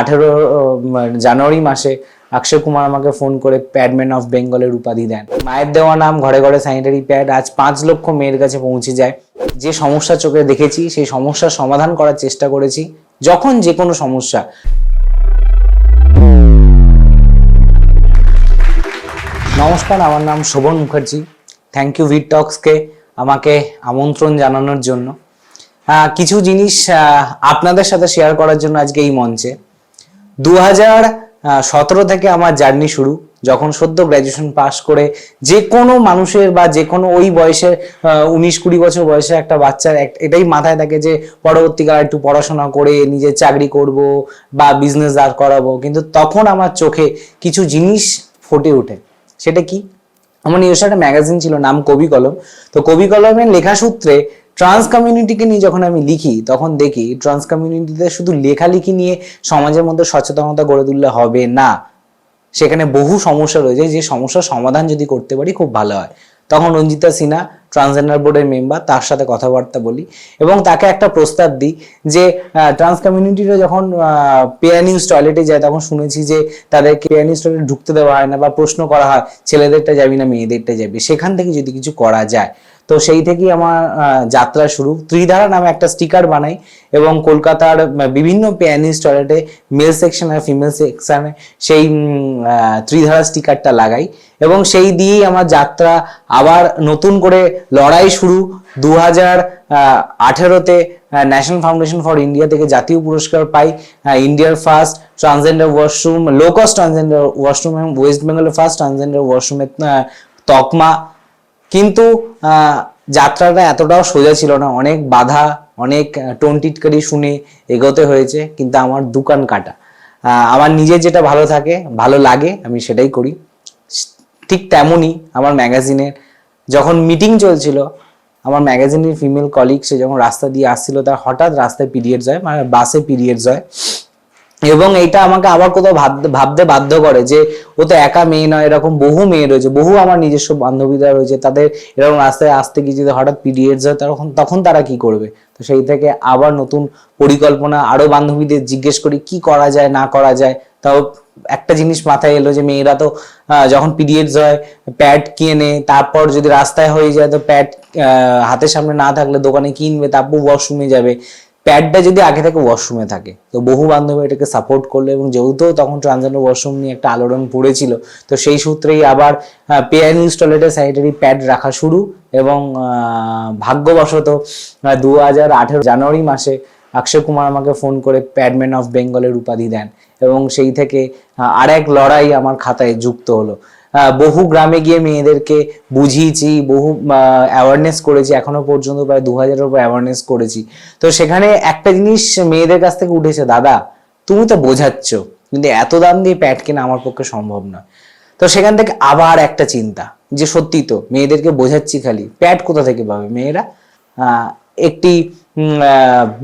আঠেরো জানুয়ারি মাসে অক্ষয় কুমার আমাকে ফোন করে প্যাডম্যান অফ বেঙ্গলের উপাধি দেন। মায়ের দেওয়া নাম, ঘরে ঘরে স্যানিটারি প্যাড আজ পাঁচ লক্ষ মেয়ের কাছে পৌঁছে যায়। যে সমস্যা চোখে দেখেছি, সেই সমস্যার সমাধান করার চেষ্টা করেছি, যখন যে কোনো সমস্যা। নমস্কার, আমার নাম শোভন মুখার্জি। থ্যাংক ইউ ভিট টক্সকে আমাকে আমন্ত্রণ জানানোর জন্য। কিছু জিনিস আপনাদের সাথে শেয়ার করার জন্য আজকে এই মঞ্চে। দু হাজার সতেরো থেকে আমার জার্নি শুরু, যখন সদ্য গ্র্যাজুয়েশন পাশ করে যে কোনো মানুষের বা যে কোনো ওই বয়সের উনিশ কুড়ি বছর বয়সের একটা বাচ্চার এটাই মাথায় থাকে যে পরবর্তীকালে একটু পড়াশোনা করে নিজে চাকরি করব বা বিজনেস দাঁড় করাবো। কিন্তু তখন আমার চোখে কিছু জিনিস ফুটে ওঠে। সেটা কি? আমার নিজস্ব একটা ম্যাগাজিন ছিল, নাম কবি কলম। তো কবি কলমের লেখা সূত্রে ট্রান্স কমিউনিটিকে নিয়ে যখন আমি লিখি, তখন দেখি ট্রান্স কমিউনিটিতে শুধু লেখালেখি নিয়ে সমাজের মধ্যে সচেতনতা গড়ে তুললে হবে না। সেখানে বহু সমস্যা রয়েছে, যে সমস্যার সমাধান যদি করতে পারি খুব ভালো হয়। তখন রঞ্জিতা সিনহা ট্রান্সজেন্ডার বোর্ডের মেম্বার তার সাথে কথাবার্তা বলি এবং তাকে একটা প্রস্তাব দিই যে ট্রান্স কমিউনিটিরা যখন পেয়ার নিউজ টয়লেটে যায়, তখন শুনেছি যে তাদেরকে পেয়ার নিউজ টয়লেটে ঢুকতে দেওয়া হয় না বা প্রশ্ন করা হয়, ছেলেদেরটা যাবি না, মেয়েদেরটা যাবি? সেখান থেকে যদি কিছু করা যায় তো সেই থেকেই আমার যাত্রা শুরু। ত্রিধারা নামে একটা স্টিকার বানাই এবং কলকাতার বিভিন্ন পিয়ানিস্ট টয়লেটে মেল সেকশন আর ফিমেল সেকশনে সেই ত্রিধারা স্টিকারটা লাগাই এবং সেই দিয়েই আমার যাত্রা আবার নতুন করে লড়াই শুরু। দু হাজার আঠেরোতে ন্যাশনাল ফাউন্ডেশন ফর ইন্ডিয়া থেকে জাতীয় পুরস্কার পাই ইন্ডিয়ার first transgender washroom low cost transgender washroom এবং ওয়েস্ট বেঙ্গলের ফার্স্ট ট্রান্সজেন্ডার ওয়াশরুমের তকমা কিন্তু যাত্রাটা এতটাও সোজা ছিল না। অনেক বাধা, অনেক টোনটিটকারি শুনে এগোতে হয়েছে, কিন্তু আমার দোকান কাটা। আমার নিজের যেটা ভালো থাকে, ভালো লাগে, আমি সেটাই করি। ঠিক তেমনই আমার ম্যাগাজিনের, যখন মিটিং চলছিল, আমার ম্যাগাজিনের ফিমেল কলিগ সে যখন রাস্তা দিয়ে আসছিল তার হঠাৎ রাস্তায় পিরিয়ডস হয় মানে বাসে পিরিয়ডস হয় এবং এটা আমাকে আবার কোথাও ভাবতে ভাবতে বাধ্য করে যে ও তো একা মেয়ে নয়, এরকম বহু মেয়ে রয়েছে, বহু আমার নিজস্ব বান্ধবীরা রয়েছে, তাদের এরকম রাস্তায় আসতে গিয়ে যদি হঠাৎ পিরিয়ডস হয়, তখন তখন তারা কি করবে? তো সেই থেকে আবার নতুন পরিকল্পনা, আরও বান্ধবীদের জিজ্ঞেস করি, কি করা যায়, না করা যায়? তাও একটা জিনিস মাথায় এলো যে মেয়েরা তো যখন পিরিয়ডস হয়, প্যাড কিনে, তারপর যদি রাস্তায় হয়ে যায়, তো প্যাড হাতের সামনে না থাকলে দোকানে কিনবে, তারপর ওয়াশরুমে যাবে। প্যাডটা যদি আগে থেকে ওয়াশরুমে থাকে। তো বহু বান্ধবী এটাকে সাপোর্ট করল এবং যেহেতু তখন ট্রান্সজেন্ডার ওয়াশরুম নিয়ে একটা আলোড়ন পড়েছিল তো সেই সূত্রেই আবার পেয়ার টয়লেটে স্যানিটারি প্যাড রাখা শুরু এবং ভাগ্যবশত দু হাজার আঠেরো জানুয়ারি মাসে অক্ষয় কুমার আমাকে ফোন করে প্যাডম্যান অফ বেঙ্গলের উপাধি দেন এবং সেই থেকে আহ, আরেক লড়াই আমার খাতায় যুক্ত হলো। বহু গ্রামে গিয়ে মেয়েদেরকে বুঝিয়েছি, বহু অ্যাওয়ারনেস করেছি, এখনও পর্যন্ত প্রায় দু হাজারের উপর অ্যাওয়ারনেস করেছি। তো সেখানে একটা জিনিস মেয়েদের কাছ থেকে উঠেছে, দাদা, তুমি তো বোঝাচ্ছ, কিন্তু এত দাম দিয়ে প্যাড কেনা আমার পক্ষে সম্ভব নয় তো সেখান থেকে আবার একটা চিন্তা, যে সত্যি তো, মেয়েদেরকে বোঝাচ্ছি খালি প্যাড কোথা থেকে পাবে? মেয়েরা একটি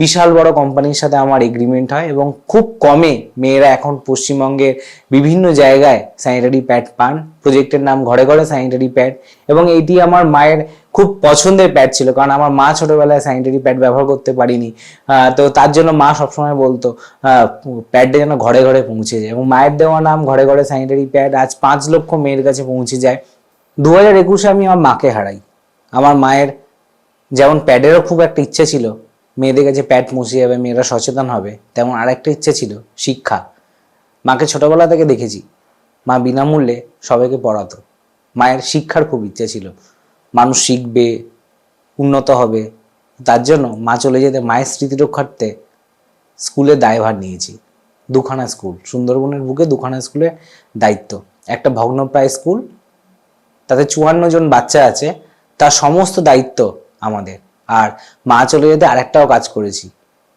বিশাল বড় কোম্পানির সাথে আমার এগ্রিমেন্ট হয় এবং খুব কমে মেয়েরা এখন পশ্চিমবঙ্গের বিভিন্ন জায়গায় স্যানিটারি প্যাড পান। প্রজেক্টের নাম ঘরে ঘরে স্যানিটারি প্যাড এবং এটি আমার মায়ের খুব পছন্দের প্যাড ছিল কারণ আমার মা ছোটবেলায় স্যানিটারি প্যাড ব্যবহার করতে পারিনি। তো তার জন্য মা সবসময় বলতো প্যাডটা যেন ঘরে ঘরে পৌঁছে যায় এবং মায়ের দেওয়া নাম ঘরে ঘরে স্যানিটারি প্যাড আজ পাঁচ লক্ষ মেয়ের কাছে পৌঁছে যায়। দু হাজার একুশে আমি আমার মাকে হারাই। আমার মায়ের যেমন প্যাডেরও খুব একটা ইচ্ছে ছিল। মেয়েদের কাছে প্যাড পৌঁছে যাবে, মেয়েরা সচেতন হবে, তেমন আরেকটা ইচ্ছে ছিল, শিক্ষা। মাকে ছোটবেলা থেকে দেখেছি। মা বিনামূল্যে সবাইকে পড়াতো। মায়ের শিক্ষার খুব ইচ্ছে ছিল। মানুষ শিখবে, উন্নত হবে। তার জন্য মা চলে যেতে, মায়ের স্মৃতি রক্ষার্থে স্কুলে দায়ভার নিয়েছি। দুখানা স্কুল, সুন্দরবনের বুকে দুখানা স্কুলের দায়িত্ব। একটা ভগ্নপ্রায় স্কুল, তাতে চুয়ান্ন জন বাচ্চা আছে। তার সমস্ত দায়িত্ব আমাদের। আর মা চলে যেতে আরেকটাও কাজ করেছি।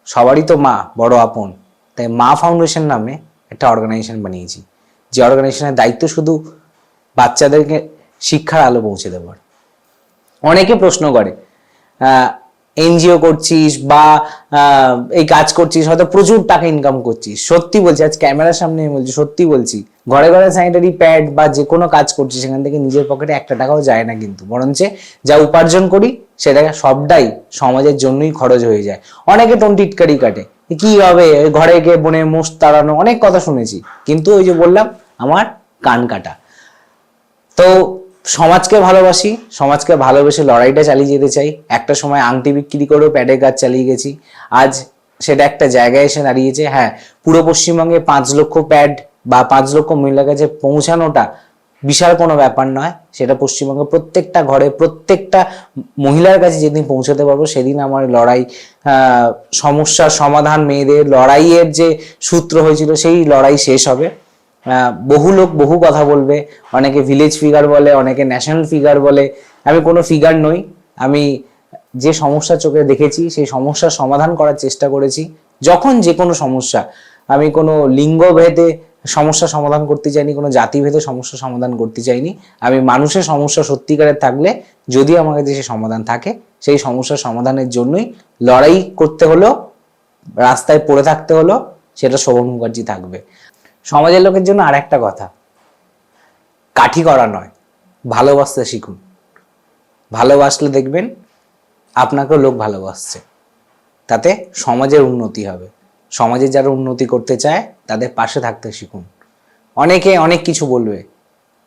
সবারই তো মা, বড় আপন। তাই মা ফাউন্ডেশন নামে একটা অর্গানাইজেশন বানিয়েছি। যে অর্গানাইজেশনের দায়িত্ব শুধু বাচ্চাদেরকে শিক্ষার আলো পৌঁছে দেওয়ার অনেকে প্রশ্ন করে এনজিও করছিস বা এই কাজ করছিস, হয়তো প্রচুর টাকা ইনকাম করছিস। সত্যি বলছি, আজ ক্যামেরার সামনে বলছি, সত্যি বলছি ঘরে ঘরে স্যানিটারি প্যাড বা যে কোনো কাজ করছি, সেখান থেকে নিজের পকেটে একটা টাকাও যায় না কিন্তু। বরঞ্চ যা উপার্জন করি, সেটা সবটাই সমাজের জন্যই খরচ হয়ে যায়। অনেকে টোন টিটকারি কাটে। কি হবে? ঘরে গিয়ে বনে মোষ তাড়ানো, অনেক কথা শুনেছি। কিন্তু ওই যে বললাম, আমার কান কাটা। তো সমাজকে ভালোবাসি, সমাজকে ভালোবেসে লড়াইটা চালিয়ে যেতে চাই। একটা সময় আংটি বিক্রি করেও প্যাডের গাছ চালিয়ে গেছি। আজ সেটা একটা জায়গায় এসে দাঁড়িয়েছে। হ্যাঁ পুরো পশ্চিমবঙ্গে পাঁচ লক্ষ প্যাড বা পাঁচ লক্ষ মহিলার কাছে পৌঁছানোটা বিশাল কোনো ব্যাপার নয়। সেটা পশ্চিমবঙ্গের প্রত্যেকটা ঘরে, প্রত্যেকটা মহিলার কাছে যেদিন পৌঁছাতে পারব, সেদিন আমার লড়াই সমস্যার সমাধান, মেয়েদের লড়াইয়ের যে সূত্র হয়েছিল, সেই লড়াই শেষ হবে। বহু লোক বহু কথা বলবে। অনেকে ভিলেজ ফিগার বলে, অনেকে ন্যাশনাল ফিগার বলে। আমি কোনো ফিগার নই। আমি যে সমস্যা চোখে দেখেছি, সেই সমস্যার সমাধান করার চেষ্টা করেছি। যখন যে কোনো সমস্যা, আমি কোনো লিঙ্গ ভেদে সমস্যা সমাধান করতে চাইনি, কোনো জাতিভেদে সমস্যা সমাধান করতে চাইনি। আমি মানুষের সমস্যা সত্যিকারের থাকলে যদি আমার কাছে সে সমাধান থাকে, সেই সমস্যার সমাধানের জন্যই লড়াই করতে হলো, রাস্তায় পড়ে থাকতে হলো, সেটা শোভন মুখার্জি থাকবে। সমাজের লোকের জন্য আর একটা কথা, কাঠি করা নয়, ভালোবাসতে শিখুন। ভালোবাসলে দেখবেন আপনাকেও লোক ভালোবাসছে, তাতে সমাজের উন্নতি হবে। সমাজে যারা উন্নতি করতে চায়, তাদের পাশে থাকতে শিখুন। অনেকে অনেক কিছু বলবে।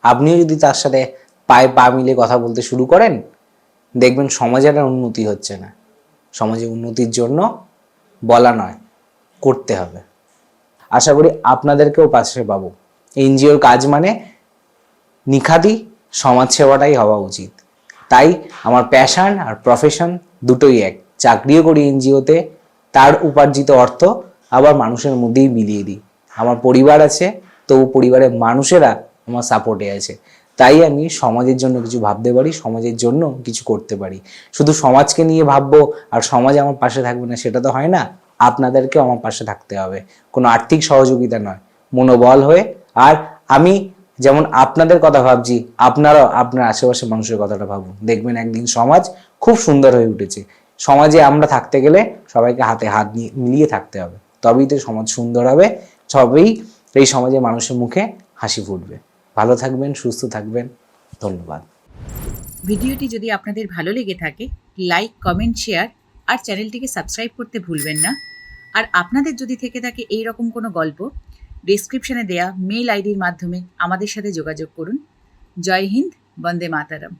আপনিও যদি তার সাথে পায়ে পা মিলে কথা বলতে শুরু করেন, দেখবেন সমাজের আর উন্নতি হচ্ছে না। সমাজের উন্নতির জন্য বলা নয়, করতে হবে। আশা করি আপনাদেরকেও পাশে পাবো। এনজিওর কাজ মানে নিখাতি সমাজসেবাটাই হওয়া উচিত। তাই আমার প্যাশান আর প্রফেশন দুটোই এক। চাকরিও করি এনজিওতে, তার উপার্জিত অর্থ আবার মানুষের মধ্যেই মিলিয়ে দিই। আমার পরিবার আছে, তবু পরিবারের মানুষেরা আমার সাপোর্টে আছে। তাই আমি সমাজের জন্য কিছু ভাবতে পারি, সমাজের জন্য কিছু করতে পারি। শুধু সমাজকে নিয়ে ভাববো আর সমাজ আমার পাশে থাকবে না, সেটা তো হয় না। আপনাদেরকেও আমার পাশে থাকতে হবে। কোনো আর্থিক সহযোগিতা নয়। মনোবল হয়ে আর আমি যেমন আপনাদের কথা ভাবছি, আপনারাও আপনার আশেপাশে মানুষের কথাটা ভাবুন। দেখবেন একদিন সমাজ খুব সুন্দর হয়ে উঠেছে। সমাজে আমরা থাকতে গেলে সবাইকে হাতে হাত নিয়ে মিলিয়ে থাকতে হবে। তবেই তো সমাজ সুন্দর হবে, তবেই এই সমাজে মানুষের মুখে হাসি ফুটবে। ভালো থাকবেন, সুস্থ থাকবেন, ধন্যবাদ। ভিডিওটি যদি আপনাদের ভালো লেগে থাকে, লাইক, কমেন্ট, শেয়ার আর চ্যানেলটিকে সাবস্ক্রাইব করতে ভুলবেন না। আর আপনাদের যদি থেকে থাকে এই রকম কোনো গল্প ডেসক্রিপশনে দেয়া মেল আইডির মাধ্যমে আমাদের সাথে যোগাযোগ করুন। জয় হিন্দ, বন্দে মাতারাম।